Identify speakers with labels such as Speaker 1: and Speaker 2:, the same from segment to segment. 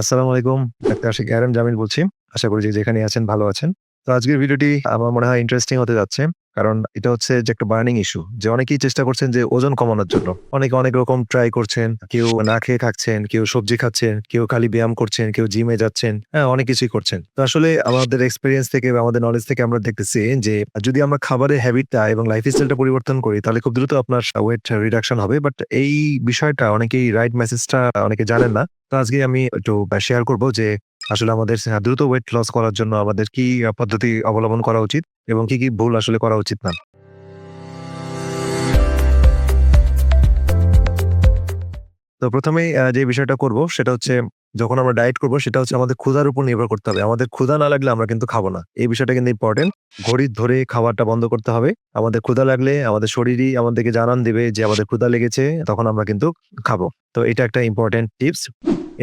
Speaker 1: আসসালামু আলাইকুম, ডাক্তার আশিক আরম জামিল বলছি। আশা করি যে যেখানে আছেন ভালো আছেন। তো আজকের ভিডিওটি আমার মনে হয় ইন্টারেস্টিং হতে যাচ্ছে। কারণ এটা হচ্ছে যে একটা বার্নিং ইস্যু যে অনেকেই চেষ্টা করছেন যে ওজন কমানোর জন্য। অনেকে অনেক রকম ট্রাই করছেন, কেউ না খেয়ে থাকছেন কেউ সবজি খাচ্ছেন, কেউ খালি ব্যায়াম করছেন, কেউ জিমে যাচ্ছেন হ্যাঁ অনেক কিছুই করছেন। তো আসলে আমাদের এক্সপিরিয়েন্স থেকে বা আমাদের নলেজ থেকে আমরা দেখতেছি যে যদি আমরা খাবারের হ্যাবিটটা এবং লাইফ স্টাইলটা পরিবর্তন করি, তাহলে খুব দ্রুত আপনার ওয়েট রিডাকশন হবে। বাট এই বিষয়টা অনেকেই রাইট মেসেজটা অনেকে জানেন না। তো আজকে আমি একটু শেয়ার করব যে আসলে আমাদের দ্রুত ওয়েট লস করার জন্য আমাদের কি পদ্ধতি অবলম্বন করা উচিত এবং কি কি ভুল আসলে করা উচিত না? তো প্রথমেই আহ, যে বিষয়টা করব সেটা হচ্ছে যখন আমরা ডায়েট করব সেটা হচ্ছে আমাদের ক্ষুধার উপর নির্ভর করতে হবে। আমাদের ক্ষুধা না লাগলে আমরা কিন্তু খাব না। এই বিষয়টা কিন্তু ইম্পর্টেন্ট ঘড়ির ধরে খাবারটা বন্ধ করতে হবে। আমাদের ক্ষুধা লাগলে আমাদের শরীরই আমাদেরকে জানান দিবে যে আমাদের ক্ষুধা লেগেছে তখন আমরা কিন্তু খাব। তো এটা একটা ইম্পর্টেন্ট টিপস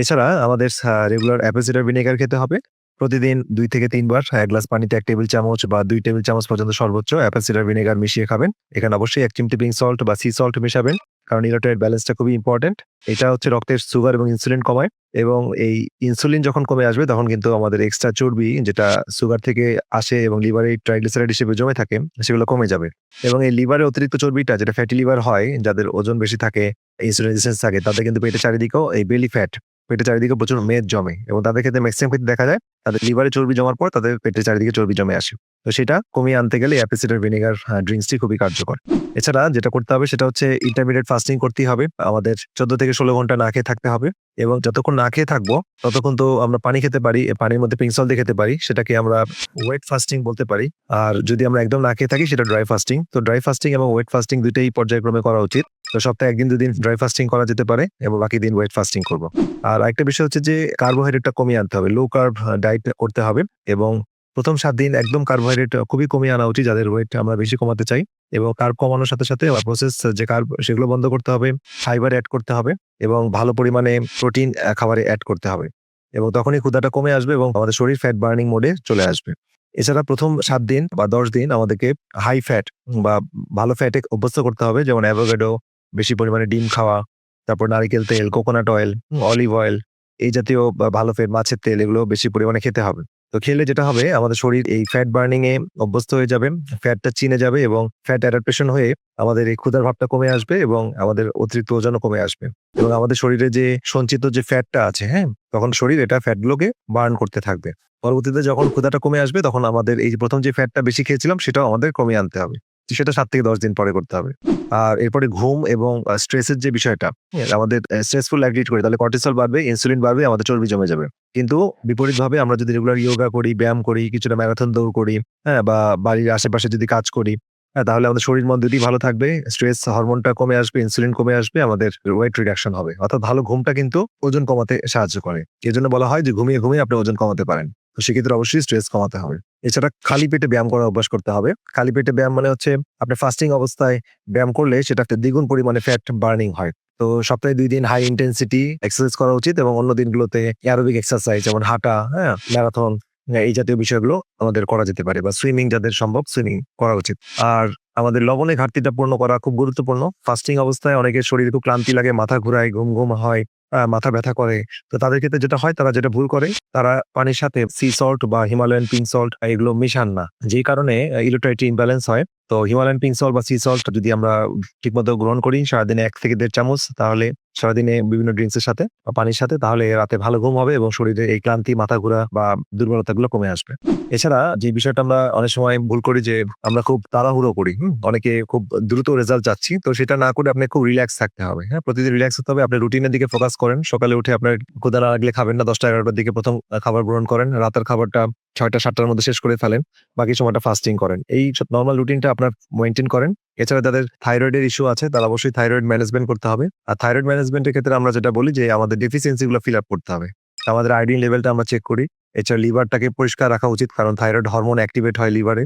Speaker 1: এছাড়া আমাদের রেগুলার অ্যাপোসিডার ভিনেগার খেতে হবে। প্রতিদিন দুই থেকে তিনবার এক গ্লাস পানিতে এক টেবিল চামচ বা দুই টেবিল চামচ পর্যন্ত সর্বোচ্চ অ্যাপোসিডার ভিনেগার মিশিয়ে খাবেন। এখানে অবশ্যই এক চিমটি পিং সল্ট বা সি সল্ট মেশাবেন, কারণ ইলেকট্রয়েড ব্যালেন্সটা খুবই ইম্পর্টেন্ট এটা হচ্ছে রক্তের সুগার এবং ইনসুলিন কমায় এবং এই ইনসুলিন যখন কমে আসবে তখন কিন্তু আমাদের এক্সট্রা চর্বি যেটা সুগার থেকে আসে এবং লিভারে ট্রাইগ্লিসারাইড হিসেবে জমে থাকে, সেগুলো কমে যাবে। এবং এই লিভারে অতিরিক্ত চর্বিটা যেটা ফ্যাটি লিভার হয়, যাদের ওজন বেশি থাকে ইনসুলিন রেজিস্ট্যান্স থাকে, তাদের কিন্তু পেটের চারিদিকেও এই বেলি ফ্যাট পেটের চারিদিকে প্রচুর মেদ জমে এবং তাদের ক্ষেত্রে ম্যাক্সিমাম ক্ষেত্রে দেখা যায় তাদের লিভারে চর্বি জমার পর তাদের পেটের চারিদিকে চর্বি জমে আসে। তো সেটা কমিয়ে আনতে গেলে অ্যাপিসিডার ভিনেগার ড্রিঙ্কসটি খুবই কার্যকর। এছাড়া যেটা করতে হবে সেটা হচ্ছে ইন্টারমিডিয়েট ফাস্টিং করতেই হবে। আমাদের চোদ্দ থেকে ষোলো ঘণ্টা না খেয়ে থাকতে হবে এবং যতক্ষণ না খেয়ে থাকব ততক্ষণ তো আমরা পানি খেতে পারি পানির মধ্যে পিংসল দিয়ে খেতে পারি, সেটাকে আমরা ওয়েট ফাস্টিং বলতে পারি। আর যদি আমরা একদম না খেয়ে থাকি সেটা ড্রাই ফাস্টিং তো ড্রাই ফাস্টিং এবং ওয়েট ফাস্টিং দুইটাই পর্যায়ক্রমে করা উচিত। তো সপ্তাহে একদিন, দুদিন ড্রাই ফাস্টিং করা যেতে পারে এবং বাকি দিন ওয়েট ফাস্টিং করব। আর একটা বিষয় হচ্ছে যে কার্বোহাইড্রেটটা কমিয়ে আনতে হবে। লো কার্ব ডায়েট করতে হবে এবং প্রথম সাত দিন একদম কার্বোহাইড্রেট খুবই কমিয়ে আনা উচিত যাদের ওয়েট আমরা বেশি কমাতে চাই এবং কার্ব কমানোর সাথে সাথে প্রসেস যে কার্ব সেগুলো বন্ধ করতে হবে ফাইবার অ্যাড করতে হবে এবং ভালো পরিমাণে প্রোটিন খাবারে অ্যাড করতে হবে এবং তখনই ক্ষুদাটা কমে আসবে এবং আমাদের শরীর ফ্যাট বার্নিং মোডে চলে আসবে। এছাড়া প্রথম সাত দিন বা দশ দিন আমাদেরকে হাই ফ্যাট বা ভালো ফ্যাটে অভ্যস্ত করতে হবে যেমন অ্যাভোকাডো বেশি পরিমাণে ডিম খাওয়া তারপর নারিকেল তেল কোকোনাট অয়েল অলিভ অয়েল এই জাতীয় ভালো ফ্যাট মাছের তেল এগুলো বেশি পরিমাণে খেতে হবে। তো খেলে যেটা হবে আমাদের শরীর এই ফ্যাট বার্নিং এ অভ্যস্ত হয়ে যাবে ফ্যাটটা চিনে যাবে এবং ফ্যাট অ্যাডাপ্টেশন হয়ে আমাদের এই ক্ষুধার ভাবটা কমে আসবে এবং আমাদের অতিরিক্ত ওজনও কমে আসবে। এবং আমাদের শরীরে যে সঞ্চিত যে ফ্যাটটা আছে হ্যাঁ তখন শরীর এটা ফ্যাটগুলোকে বার্ন করতে থাকবে। পরবর্তীতে যখন ক্ষুধাটা কমে আসবে তখন আমাদের এই প্রথম যে ফ্যাটটা বেশি খেয়েছিলাম সেটাও আমাদের কমিয়ে আনতে হবে। সেটা সাত থেকে দশ দিন পরে করতে হবে। আর এরপরে ঘুম এবং স্ট্রেসের যে বিষয়টা আমাদের স্ট্রেসফুল অ্যাক্টিভিটি করি তাহলে কর্টিসল বাড়বে ইনসুলিন বাড়বে আমাদের চর্বি জমে যাবে। কিন্তু বিপরীতভাবে আমরা যদি রেগুলার ইয়োগা করি ব্যায়াম করি কিছুটা ম্যারাথন দৌড় করি হ্যাঁ বা বাড়ির আশেপাশে যদি কাজ করি হ্যাঁ তাহলে আমাদের শরীর মন দুটি ভালো থাকবে স্ট্রেস হরমোনটা কমে আসবে ইনসুলিন কমে আসবে আমাদের ওয়েট রিডাকশন হবে। অর্থাৎ ভালো ঘুমটা কিন্তু ওজন কমাতে সাহায্য করে। এই জন্য বলা হয় যে ঘুমিয়ে ঘুমিয়ে আপনি ওজন কমাতে পারেন। তো সেক্ষেত্রে অবশ্যই স্ট্রেস কমাতে হবে। এছাড়া খালি পেটে ব্যায়াম করার অভ্যাস করতে হবে। খালি পেটে ব্যায়াম মানে হচ্ছে আপনি ফাস্টিং অবস্থায় ব্যায়াম করলে সেটা একটা দ্বিগুণ পরিমাণে ফ্যাট বার্নিং হয়। তো সপ্তাহে দুই দিন হাই ইন্টেন্সিটি এক্সারসাইজ করা উচিত এবং অন্য দিনগুলোতে অ্যারোবিক এক্সারসাইজ যেমন হাঁটা হ্যাঁ ম্যারাথন এই জাতীয় বিষয়গুলো আমাদের করা যেতে পারে বা সুইমিং যাদের সম্ভব সুইমিং করা উচিত। আর আমাদের লবণের ঘাটতিটা পূর্ণ করা খুব গুরুত্বপূর্ণ। ফাস্টিং অবস্থায় অনেকের শরীরে খুব ক্লান্তি লাগে, মাথা ঘুরায়, ঘুম ঘুম হয় মাথা ব্যথা করে। তো তাদের ক্ষেত্রে যেটা হয় তারা যেটা ভুল করে তারা পানির সাথে সি সল্ট বা হিমালয়ান পিঙ্ক সল্ট এগুলো মিশান না। যেই কারণে ইলেকট্রাইটি ইমব্যালেন্স হয়। তো হিমালয়ান পিঙ্ক সল্ট বা সি সল্ট যদি আমরা ঠিকমতো গ্রহণ করি, সারাদিনে এক থেকে দেড় চামচ, তাহলে সারাদিনে বিভিন্ন ড্রিঙ্কস এর সাথে বা পানির সাথে, তাহলে রাতে ভালো ঘুম হবে এবং শরীরে এই ক্লান্তি, মাথা ঘোরা বা দুর্বলতা গুলো কমে আসবে। এছাড়া যে বিষয়টা আমরা অনেক সময় ভুল করি যে, আমরা খুব তাড়াহুড়ো করি অনেকে খুব দ্রুত রেজাল্ট চাচ্ছি, তো সেটা না করে আপনি খুব রিল্যাক্স থাকতে হবে হ্যাঁ? প্রতিদিন রিল্যাক্স হতে হবে, আপনি রুটিনের দিকে ফোকাস করেন। সকালে উঠে আপনার ক্ষুদা লাগলে খাবেন না, দশটা এগারোটার দিকে প্রথম খাবার গ্রহণ করেন, রাতের খাবারটা ছয়টা, সাতটার মধ্যে শেষ করে ফেলেন, বাকি সময়টা ফাস্টিং করেন। এই নর্মাল রুটিনটা আপনার মেনটেন করেন। এছাড়া যাদের থাইরয়েডের ইস্যু আছে, তারা অবশ্যই থাইরয়েড ম্যানেজমেন্ট করতে হবে। আর থাইরয়েড ম্যানেজমেন্টের ক্ষেত্রে আমরা যেটা বলি যে, আমাদের ডেফিসিয়েন্সি গুলো ফিল আপ করতে হবে। আমাদের আয়োডিন লেভেলটা আমরা চেক করি। এছাড়া লিভারটাকে পরিষ্কার রাখা উচিত, কারণ থাইরয়েড হরমোন অ্যাক্টিভেট হয় লিভারে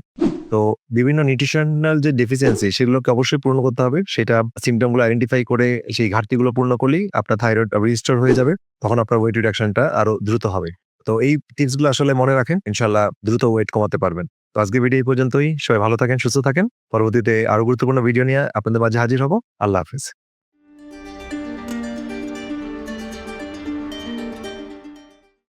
Speaker 1: তো বিভিন্ন নিউট্রিশনাল যে ডেফিসিয়েন্সি সেগুলোকে অবশ্যই পূর্ণ করতে হবে। সেটা সিমটমগুলো আইডেন্টিফাই করে সেই ঘাটতিগুলো পূর্ণ করলেই আপনার থাইরয়েড রিস্টোর হয়ে যাবে। তখন আপনার ওয়েট রিডাকশনটা আরও দ্রুত হবে। তো এই টিপসগুলো আসলে মনে রাখেন ইনশাল্লাহ দ্রুত ওয়েট কমাতে পারবেন। তো আজকে ভিডিও এই পর্যন্তই। সবাই ভালো থাকেন, সুস্থ থাকেন। পরবর্তীতে আরও গুরুত্বপূর্ণ ভিডিও নিয়ে আপনাদের মাঝে হাজির হব। আল্লাহ হাফিজ।